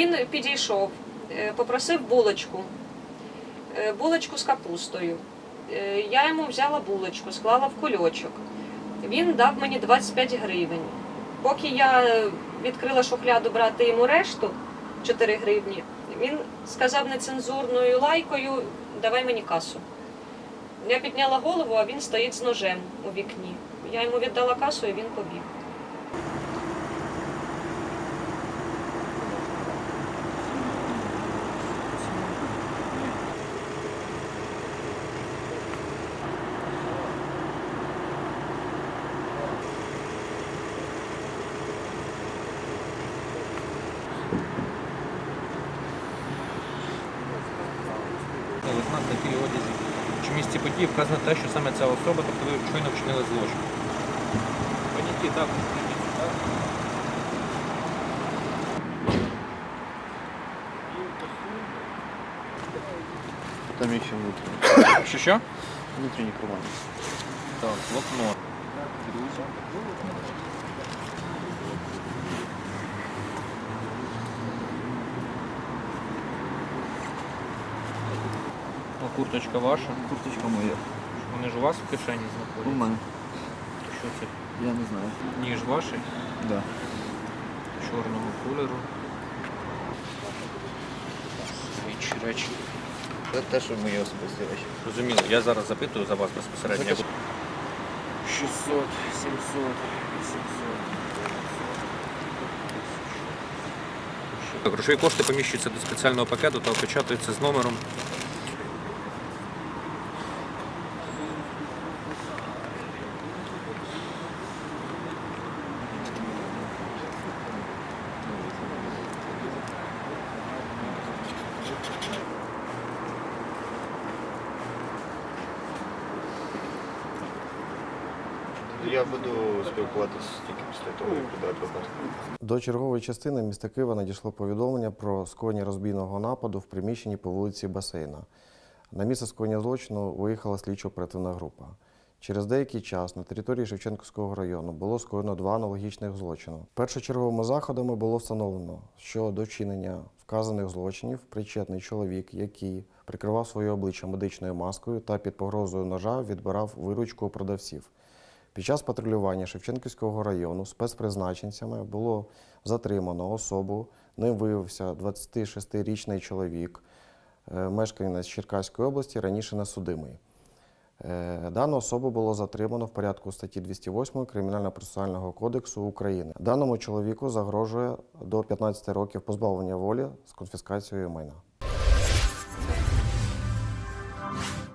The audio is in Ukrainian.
Він підійшов, е, попросив булочку, е, булочку з капустою. Е, Я йому взяла булочку, склала в кульочок. Він дав мені 25 гривень. Поки я відкрила шухляду брати йому решту 4 гривні, він сказав нецензурною лайкою давай мені касу. Я підняла голову, а він стоїть з ножем у вікні. Я йому віддала касу і він побіг. Але знак на тілі одязі. В місці події вказано те, що саме ця особа, тобто ви щойно вчинили злочин. Поняті так, так. Там еще внутренний. Що що? Внутренний карман. Так, блокнот. А курточка ваша? Курточка моя. Вони ж у вас в кишені знаходяться? У мене. Що це? Я не знаю. Ніж ваший? Да. Чорного кольору. Річ, речі. Це те, що мої особисті речі. Розуміло, я зараз запитую за вас безпосередньо. 600, 700, 800. Так, Грошові кошти поміщуються до спеціального пакету та опечатуються з номером. Я буду спілкуватися тільки після того, як адвокат. До чергової частини міста Києва надійшло повідомлення про скоєння розбійного нападу в приміщенні по вулиці Басейна. На місце скоєння злочину виїхала слідчо-оперативна група. Через деякий час на території Шевченківського району було скоєно два аналогічних злочини. Першочерговими заходами було встановлено, що до вчинення вказаних злочинів причетний чоловік, який прикривав своє обличчя медичною маскою та під погрозою ножа відбирав виручку у продавців. Під час патрулювання Шевченківського району спецпризначенцями було затримано особу. Ним виявився 26-річний чоловік, е, мешканець Черкаської області, раніше несудимий. Е, Дану особу було затримано в порядку статті 208 Кримінально-процесуального кодексу України. Даному чоловіку загрожує до 15 років позбавлення волі з конфіскацією майна.